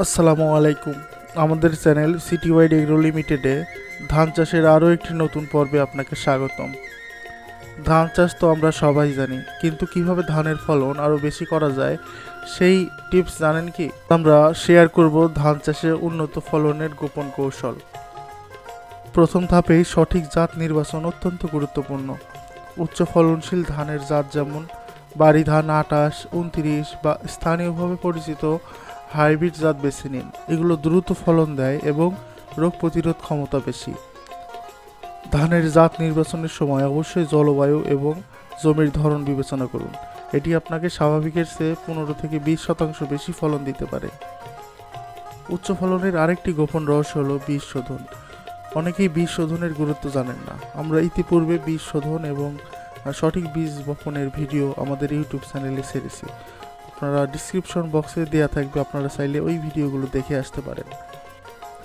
আসসালামু আলাইকুম। আমাদের চ্যানেল সিটি ওয়াইড এগ্রো লিমিটেডে ধান চাষের আরও একটি নতুন পর্বে আপনাকে স্বাগতম। ধান চাষ তো আমরা সবাই জানি, কিন্তু কীভাবে ধানের ফলন আরও বেশি করা যায় সেই টিপস জানেন কি? আমরা শেয়ার করব ধান চাষে উন্নত ফলনের গোপন কৌশল। প্রথম ধাপেই সঠিক জাত নির্বাচন অত্যন্ত গুরুত্বপূর্ণ। উচ্চ ফলনশীল ধানের জাত যেমন বাড়ি ধান আটাশ, উনত্রিশ বা স্থানীয়ভাবে পরিচিত হাইব্রিড জাত বেছে নিন। এগুলো দ্রুত ফলন দেয় এবং রোগ প্রতিরোধ ক্ষমতা বেশি। ধানের জাত নির্বাচনের সময় অবশ্যই জলবায়ু এবং জমির ধরন বিবেচনা করুন। এটি আপনাকে স্বাভাবিকের চেয়ে পনেরো থেকে বিশ শতাংশ বেশি ফলন দিতে পারে। উচ্চ ফলনের আরেকটি গোপন রহস্য হলো বীজ শোধন। অনেকেই বীজ শোধনের গুরুত্ব জানেন না। আমরা ইতিপূর্বে বীজ শোধন এবং সঠিক বীজ বপনের ভিডিও আমাদের ইউটিউব চ্যানেলে ছেড়েছি। আপনারা ডিসক্রিপশন বক্সে দেওয়া থাকবে, আপনারা চাইলে ওই ভিডিওগুলো দেখে আসতে পারেন।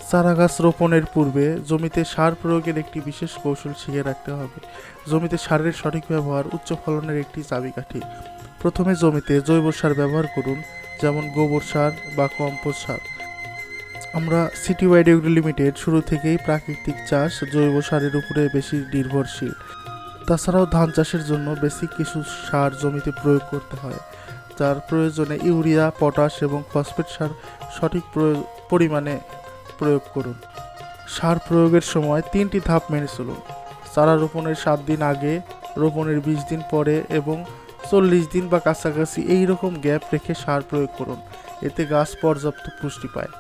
চারা গাছ রোপণের পূর্বে জমিতে সার প্রয়োগের একটি বিশেষ কৌশল শিখে রাখতে হবে। জমিতে সারের সঠিক ব্যবহার, উচ্চ ফলনের একটি চাবিকাঠি। প্রথমে জমিতে জৈব সার ব্যবহার করুন, যেমন গোবর সার বা কম্পোস্ট সার। আমরা সিটি ওয়াইড এগ্রো লিমিটেড শুরু থেকেই প্রাকৃতিক চাষ জৈব সারের উপরে বেশি নির্ভরশীল। তাছাড়াও ধান চাষের জন্য বেসিক কিছু সার জমিতে প্রয়োগ করতে হয়। যার প্রয়োজনে ইউরিয়া, পটাশ এবং ফসফেট সার সঠিক পরিমাণে প্রয়োগ করুন। সার প্রয়োগের সময় তিনটি ধাপ মেনে চলুন। চারা রোপণের সাত দিন আগে, রোপণের বিশ দিন পরে এবং চল্লিশ দিন বা কাছাকাছি এই রকম গ্যাপ রেখে সার প্রয়োগ করুন। এতে গাছ পর্যাপ্ত পুষ্টি পায়।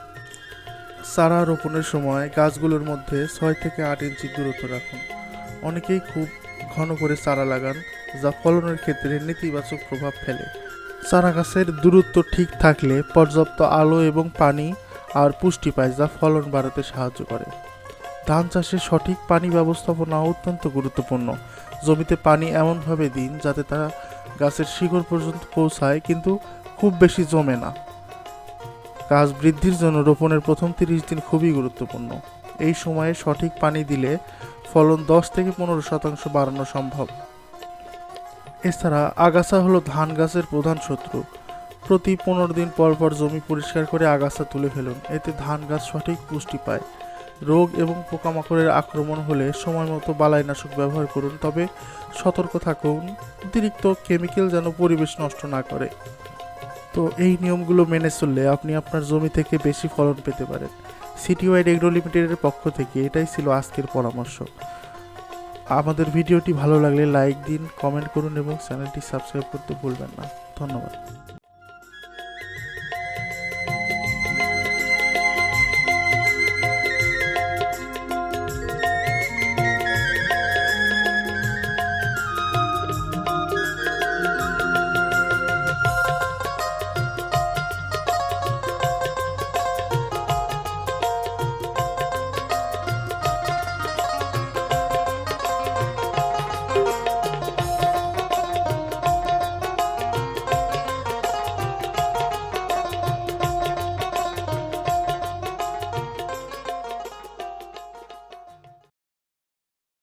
চারা রোপণের সময় গাছগুলোর মধ্যে ছয় থেকে আট ইঞ্চি দূরত্ব রাখুন। অনেকেই খুব ঘন করে চারা লাগান, যা ফলনের ক্ষেত্রে নেতিবাচক প্রভাব ফেলে। চারা গাছের দূরত্ব ঠিক থাকলে পর্যাপ্ত আলো এবং পানি আর পুষ্টি পায়, যা ফলন বাড়াতে সাহায্য করে। ধান চাষে সঠিক পানি ব্যবস্থাপনা অত্যন্ত গুরুত্বপূর্ণ। জমিতে পানি এমনভাবে দিন যাতে তা গাছের শিকড় পর্যন্ত পৌঁছায়, কিন্তু খুব বেশি জমে না। গাছ বৃদ্ধির জন্য রোপণের প্রথম তিরিশ দিন খুবই গুরুত্বপূর্ণ। এই সময়ে সঠিক পানি দিলে ফলন দশ থেকে পনেরো শতাংশ বাড়ানো সম্ভব। এছাড়া আগাছা হলো ধান গাছের প্রধান শত্রু। প্রতি পনেরো দিন পর পর জমি পরিষ্কার করে আগাছা তুলে ফেলুন। এতে ধান গাছ সঠিক পুষ্টি পায়। রোগ এবং পোকামাকড়ের আক্রমণ হলে সময় মতো বালাইনাশক ব্যবহার করুন, তবে সতর্ক থাকুন। অতিরিক্ত কেমিক্যাল যেন পরিবেশ নষ্ট না করে। তো এই নিয়মগুলো মেনে চললে আপনি আপনার জমি থেকে বেশি ফলন পেতে পারেন। সিটি ওয়াইড এগ্রো লিমিটেডের পক্ষ থেকে এটাই ছিল আজকের পরামর্শ। আমাদের ভিডিওটি ভালো লাগলে লাইক দিন, কমেন্ট করুন এবং চ্যানেলটি সাবস্ক্রাইব করতে ভুলবেন না। ধন্যবাদ।